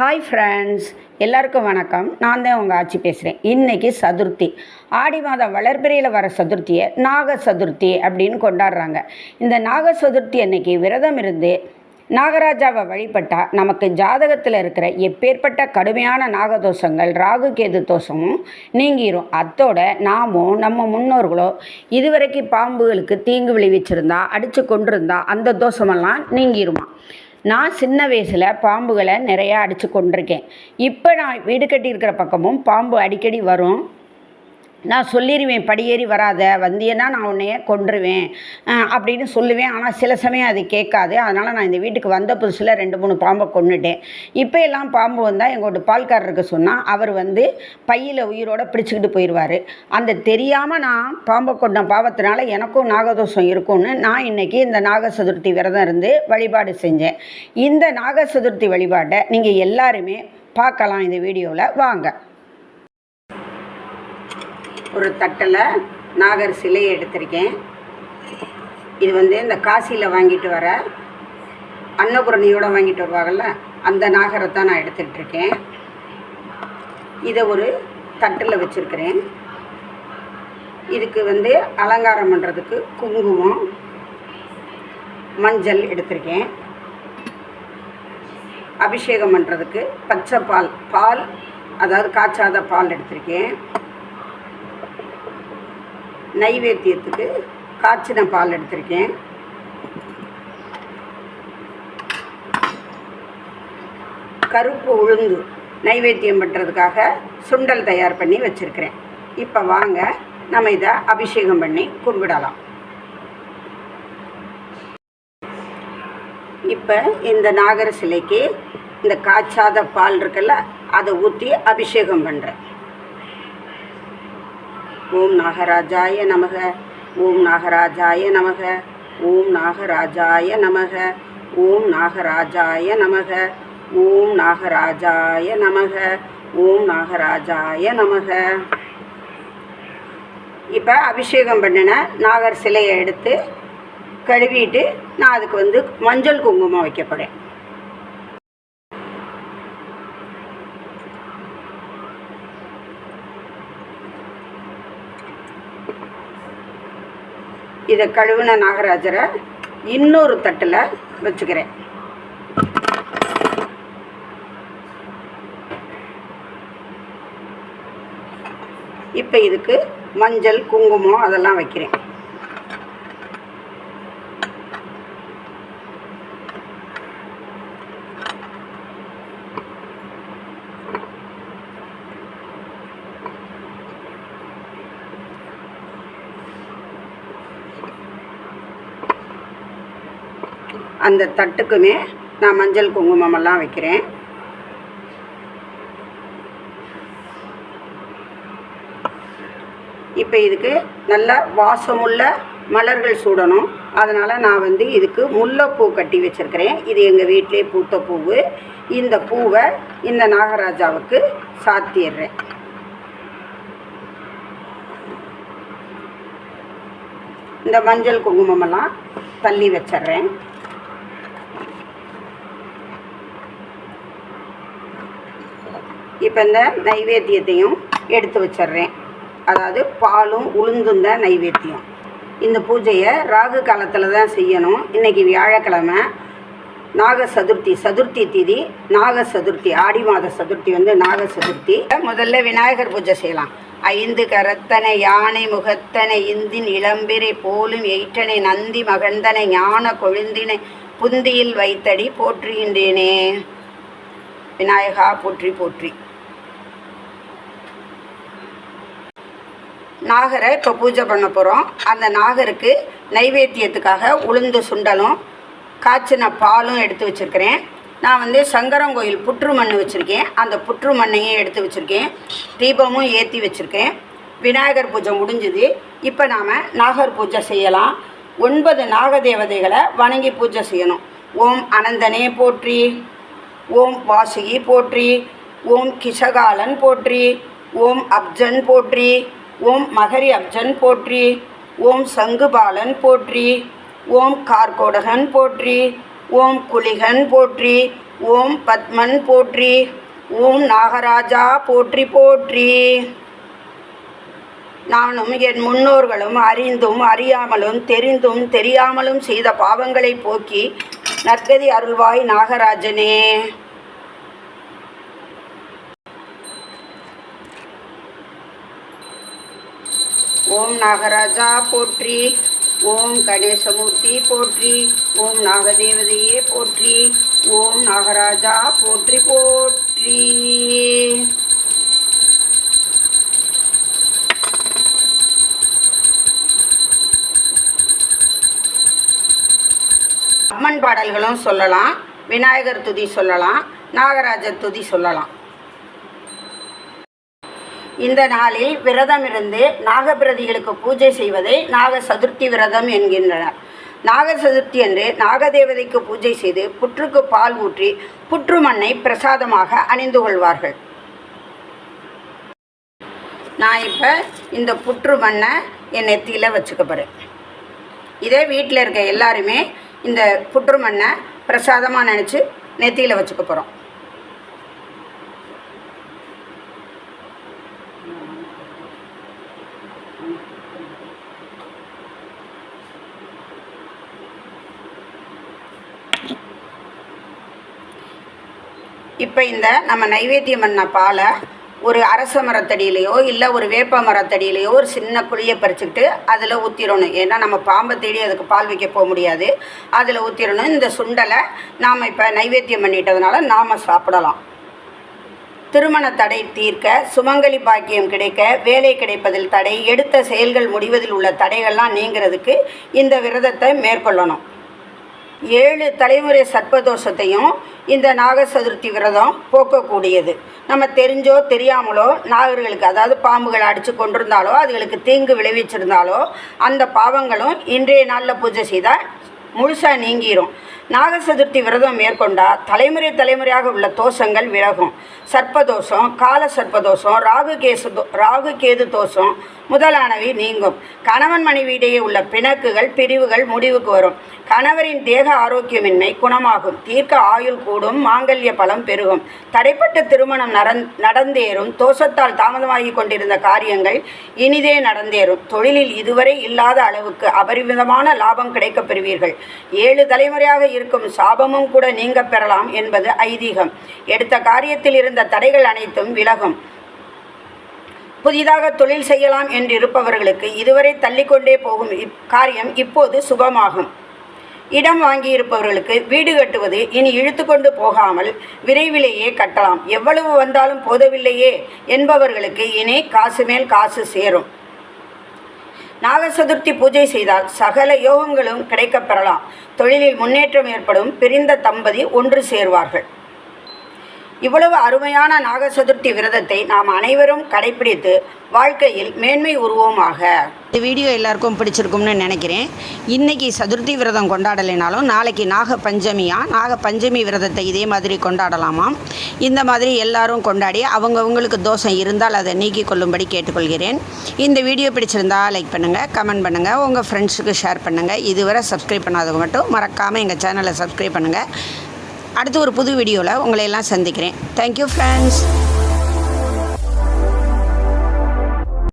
Hi friends எல்லாருக்கும் வணக்கம். நான் தான் உங்கள் ஆட்சி பேசுகிறேன் இன்றைக்கி சதுர்த்தி. ஆடி மாதம் வளர்பிறையில் வர சதுர்த்தியை நாக சதுர்த்தி அப்படின்னு கொண்டாடுறாங்க. இந்த நாக சதுர்த்தி அன்னைக்கு விரதம் இருந்து நாகராஜாவை வழிபட்டால் நமக்கு ஜாதகத்தில் இருக்கிற எப்பேற்பட்ட கடுமையான நாகதோஷங்கள் ராகு கேது தோஷமும் நீங்கிரும். அத்தோட நாமும் நம்ம முன்னோர்களோ இதுவரைக்கும் பாம்புகளுக்கு தீங்கு விளைவிச்சிருந்தா அடித்து கொண்டிருந்தா அந்த தோஷமெல்லாம் நீங்கிருமா? நான் சின்ன வயசில் பாம்புகளை நிறையா அடித்து கொண்டிருக்கேன். இப்போ நான் வீடு கட்டியிருக்கிற பக்கமும் பாம்பு அடிக்கடி வரும். நான் சொல்லிடுவேன் படியேறி வராத வந்தியன்னா நான் உன்னைய கொன்றுவேன் அப்படின்னு சொல்லுவேன். ஆனால் சில சமயம் அது கேட்காது. அதனால் நான் இந்த வீட்டுக்கு வந்த புதுசில் ரெண்டு மூணு பாம்பை கொண்டுட்டேன் இப்போ எல்லாம் பாம்பு வந்தால் எங்களோட பால்காரருக்கு சொன்னால் அவர் வந்து பையில் உயிரோடு பிடிச்சிக்கிட்டு போயிடுவார் அந்த தெரியாமல் நான் பாம்பை கொண்ட பாவத்தினால எனக்கும் நாகதோஷம் இருக்கும்னு நான் இன்னைக்கு இந்த நாக சதுர்த்தி விரதம் இருந்து வழிபாடு செஞ்சேன். இந்த நாக சதுர்த்தி வழிபாட்டை நீங்கள் எல்லாருமே பார்க்கலாம் இந்த வீடியோவில் வாங்க. ஒரு தட்டில் நாகர் சிலையை எடுத்திருக்கேன். இது வந்து இந்த காசியில் வாங்கிட்டு வர அன்னபூரணியோட வாங்கிட்டு வருவாங்கள்ல அந்த நாகரை தான் நான் எடுத்துகிட்ருக்கேன் இதை ஒரு தட்டில் வச்சுருக்கிறேன். இதுக்கு வந்து அலங்காரம் பண்ணுறதுக்கு குங்குமம் மஞ்சள் எடுத்திருக்கேன். அபிஷேகம் பண்ணுறதுக்கு பச்சை பால் பால் அதாவது காய்ச்சாத பால் எடுத்திருக்கேன். நைவேத்தியத்துக்கு காய்ச்சின பால் எடுத்திருக்கேன். கருப்பு உளுந்து நைவேத்தியம் பண்ணுறதுக்காக சுண்டல் தயார் பண்ணி வச்சுருக்கிறேன். இப்போ வாங்க நம்ம இதை அபிஷேகம் பண்ணி கும்பிடலாம். இப்போ இந்த நாகர சிலைக்கு இந்த காய்ச்சாத பால் இருக்குல்ல அதை ஊற்றி அபிஷேகம் பண்ணுறேன் ஓம் நாகராஜாய நமக. ஓம் நாகராஜாய நமக. ஓம் நாகராஜாய நமக. ஓம் நாகராஜாய நமக. ஓம் நாகராஜாய நமக. ஓம் நாகராஜாய நமக. இப்போ அபிஷேகம் பண்ணின நாகர் சிலையை எடுத்து கழுவிட்டு நான் அதுக்கு வந்து மஞ்சள் குங்குமம் வைக்க போகிறேன் இதை கழுவின நாகராஜரை இன்னொரு தட்டில் வச்சுக்கிறேன். இப்போ இதுக்கு மஞ்சள் குங்குமம் அதெல்லாம் வைக்கிறேன். அந்த தட்டுக்குமே நான் மஞ்சள் குங்குமமெல்லாம் வைக்கிறேன். இப்போ இதுக்கு நல்ல வாசமுள்ள மலர்கள் சூடணும். அதனால் நான் வந்து இதுக்கு முல்லைப்பூ கட்டி வச்சுருக்கிறேன். இது எங்கள் வீட்டிலே பூத்த பூவு இந்த பூவை இந்த நாகராஜாவுக்கு சாத்திடுறேன் இந்த மஞ்சள் குங்குமமெல்லாம் தள்ளி வச்சிட்றேன். இப்போ இந்த நைவேத்தியத்தையும் எடுத்து வச்சிட்றேன். அதாவது பாலும் உளுந்தும் தான் நைவேத்தியம். இந்த பூஜையை ராகு காலத்தில் தான் செய்யணும். இன்றைக்கி வியாழக்கிழமை நாக சதுர்த்தி சதுர்த்தி திதி நாக சதுர்த்தி ஆடி மாத சதுர்த்தி வந்து நாக சதுர்த்தி. முதல்ல விநாயகர் பூஜை செய்யலாம். ஐந்து கரத்தனை யானை முகத்தனை இந்தின் இளம்பிரை போலும் எயிற்றனை நந்தி மகந்தனை ஞான கொழுந்தினை புந்தியில் வைத்தடி போற்றுகின்றேனே. விநாயகா போற்றி போற்றி. நாகரை இப்போ பூஜை பண்ண போகிறோம் அந்த நாகருக்கு நைவேத்தியத்துக்காக உளுந்து சுண்டலும் காய்ச்சின பாலும் எடுத்து வச்சுருக்கிறேன். நான் வந்து சங்கரங்கோயில் புற்று மண் வச்சுருக்கேன். அந்த புற்று மண்ணையும் எடுத்து வச்சுருக்கேன். தீபமும் ஏற்றி வச்சுருக்கேன். விநாயகர் பூஜை முடிஞ்சுது. இப்போ நாம் நாகர் பூஜை செய்யலாம். ஒன்பது நாகதேவதைகளை வணங்கி பூஜை செய்யணும். ஓம் அனந்தனே போற்றி ஓம் வாசுகி போற்றி ஓம் கிஷகாலன் போற்றி ஓம் அப்ஜன் போற்றி ஓம் மகரி அப்ஜன் போற்றி ஓம் சங்குபாலன் போற்றி ஓம் கார்கோடகன் போற்றி ஓம் குலிகன் போற்றி ஓம் பத்மன் போற்றி ஓம் நாகராஜா போற்றி போற்றி. நானும் என் முன்னோர்களும் அறிந்தும் அறியாமலும் தெரிந்தும் தெரியாமலும் செய்த பாவங்களை போக்கி நற்கதி அருள்வாய் நாகராஜனே. ஓம் நாகராஜா போற்றி. ஓம் கணேசமூர்த்தி போற்றி. ஓம் நாகதேவதையே போற்றி. ஓம் நாகராஜா போற்றி போற்றி. அம்மன் பாடல்களும் சொல்லலாம் விநாயகர் துதி சொல்லலாம் நாகராஜர் துதி சொல்லலாம். இந்த நாளில் விரதம் இருந்து நாகபிரதிகளுக்கு பூஜை செய்வதை நாக சதுர்த்தி விரதம் என்கின்றனர். நாக சதுர்த்தி அன்று நாகதேவதைக்கு பூஜை செய்து புற்றுக்கு பால் ஊற்றி புற்று மண்ணை பிரசாதமாக அணிந்து கொள்வார்கள். நான் இப்போ இந்த புற்று மண்ணை என் நெத்தியில் வச்சுக்க போகிறேன் இதே வீட்டில் இருக்க எல்லாருமே இந்த புற்று மண்ணை பிரசாதமாக நினச்சி நெத்தியில் வச்சுக்க போகிறோம் இப்போ இந்த நம்ம நைவேத்தியம் பண்ண பாலை ஒரு அரச மரத்தடியிலையோ இல்லை ஒரு வேப்ப மரத்தடியிலையோ ஒரு சின்ன குழியை பறிச்சுக்கிட்டு அதில் ஊற்றிடணும் ஏன்னா நம்ம பாம்பை தேடி அதுக்கு பால் வைக்க போக முடியாது. அதில் ஊற்றிடணும் இந்த சுண்டலை நாம் இப்போ நைவேத்தியம் பண்ணிட்டதுனால நாம் சாப்பிடலாம். திருமண தடை தீர்க்க சுமங்கலி பாக்கியம் கிடைக்க வேலை கிடைப்பதில் தடை எடுத்த செயல்கள் முடிவதில் உள்ள தடைகள்லாம் நீங்கிறதுக்கு இந்த விரதத்தை மேற்கொள்ளணும். ஏழு தலைமுறை சர்ப்பதோஷத்தையும் இந்த நாக சதுர்த்தி விரதம் போக்கக்கூடியது. நம்ம தெரிஞ்சோ தெரியாமலோ நாகர்களுக்கு அதாவது பாம்புகளை அடித்து கொண்டிருந்தாலோ அதுகளுக்கு தீங்கு விளைவிச்சிருந்தாலோ அந்த பாவங்களும் இன்றைய நாளில் பூஜை செய்தால் முழுசாக நீங்கிரும். நாக சதுர்த்தி விரதம் மேற்கொண்டால் தலைமுறை தலைமுறையாக உள்ள தோஷங்கள் விலகும். சர்ப்பதோஷம் கால சர்ப்பதோஷம் ராகு கேசு ராகு கேது தோஷம் முதலானவை நீங்கும். கணவன் மனைவியிடையே உள்ள பிணக்குகள் பிரிவுகள் முடிவுக்கு வரும். கணவரின் தேக ஆரோக்கியமின்மை குணமாகும். தீர்க்க ஆயுள் கூடும் மாங்கல்ய பலம் பெருகும். தடைப்பட்ட திருமணம் நடந் நடந்தேறும். தோஷத்தால் தாமதமாகி கொண்டிருந்த காரியங்கள் இனிதே நடந்தேறும். தொழிலில் இதுவரை இல்லாத அளவுக்கு அபரிமிதமான லாபம் கிடைக்கப் பெறுவீர்கள். ஏழு தலைமுறையாக இருக்கும். சாபமும் கூட நீங்க பெறலாம் என்பது ஐதீகம். எடுத்த காரியத்தில் இருந்த தடைகள் அனைத்தும் விலகும். புதிதாக தொழில் செய்யலாம் என்று இருப்பவர்களுக்கு இதுவரை தள்ளிக்கொண்டே போகும் இப் காரியம் இப்போது சுபமாகும். இடம் வாங்கியிருப்பவர்களுக்கு வீடு கட்டுவது இனி இழுத்துக்கொண்டு போகாமல் விரைவிலேயே கட்டலாம். எவ்வளவு வந்தாலும் போதவில்லையே என்பவர்களுக்கு இனி காசு மேல் காசு சேரும். நாக சதுர்த்தி பூஜை செய்தால் சகல யோகங்களும் கிடைக்கப் பெறலாம் தொழிலில் முன்னேற்றம் ஏற்படும். பிரிந்த தம்பதி ஒன்று சேர்வார்கள். இவ்வளவு அருமையான நாக சதுர்த்தி விரதத்தை நாம் அனைவரும் கடைபிடித்து வாழ்க்கையில் மேன்மை உருவோமாக. இந்த வீடியோ எல்லாருக்கும் பிடிச்சிருக்கும்னு நினைக்கிறேன். இன்றைக்கி சதுர்த்தி விரதம் கொண்டாடலைனாலும் நாளைக்கு நாக பஞ்சமியா நாக பஞ்சமி விரதத்தை இதே மாதிரி கொண்டாடலாமாம்? இந்த மாதிரி எல்லாரும் கொண்டாடி அவங்கவுங்களுக்கு தோஷம் இருந்தால் அதை நீக்கி கொள்ளும்படி கேட்டுக்கொள்கிறேன். இந்த வீடியோ பிடிச்சிருந்தா லைக் பண்ணுங்கள் கமெண்ட் பண்ணுங்கள் உங்கள் ஃப்ரெண்ட்ஸுக்கு ஷேர் பண்ணுங்கள் இதுவரை சப்ஸ்கிரைப் பண்ணாதவங்க மட்டும் மறக்காமல் எங்கள் சேனலை சப்ஸ்கிரைப் பண்ணுங்கள் அடுத்து ஒரு புது வீடியோவில் உங்களை எல்லாம் சந்திக்கிறேன் தேங்க்யூ ஃப்ரெண்ட்ஸ்